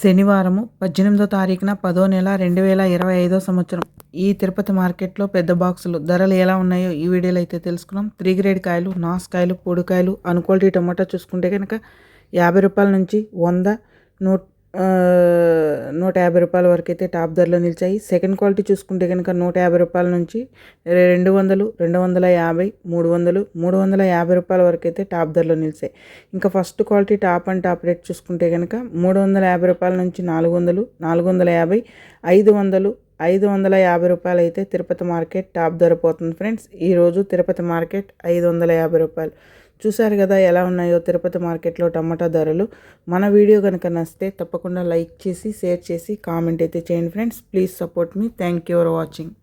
శనివారము పద్దెనిమిదో తారీఖున పదో నెల రెండు వేల ఇరవై ఐదో సంవత్సరం. ఈ తిరుపతి మార్కెట్లో పెద్ద బాక్సులు ధరలు ఎలా ఉన్నాయో ఈ వీడియోలో అయితే తెలుసుకున్నాం. త్రీ గ్రేడ్ కాయలు నాసుకాయలు పొడికాయలు అన్క్వాలిటీ టమాటా చూసుకుంటే కనుక యాభై రూపాయల నుంచి వంద నూట నూట యాభై రూపాయల వరకు అయితే టాప్ ధరలో నిలిచాయి. సెకండ్ క్వాలిటీ చూసుకుంటే కనుక నూట యాభై రూపాయల నుంచి రెండు వందలు రెండు వందల యాభై మూడు వందలు మూడు వందల యాభై రూపాయల వరకు అయితే టాప్ ధరలో నిలిచాయి. ఇంకా first quality top and top rate చూసుకుంటే కనుక మూడు వందల యాభై రూపాయల నుంచి నాలుగు వందలు నాలుగు వందల యాభై ఐదు వందలు ఐదు వందల యాభై రూపాయలు అయితే తిరుపతి మార్కెట్ టాప్ ధర పోతుంది ఫ్రెండ్స్. ఈరోజు తిరుపతి మార్కెట్ ఐదు వందల యాభై రూపాయలు. చూశారు కదా ఎలా ఉన్నాయో తిరుపతి మార్కెట్లో టమాటా ధరలు. మన వీడియో కనుక నచ్చితే తప్పకుండా లైక్ చేసి షేర్ చేసి కామెంట్ అయితే చేయండి friends. Please support me. Thank you for watching.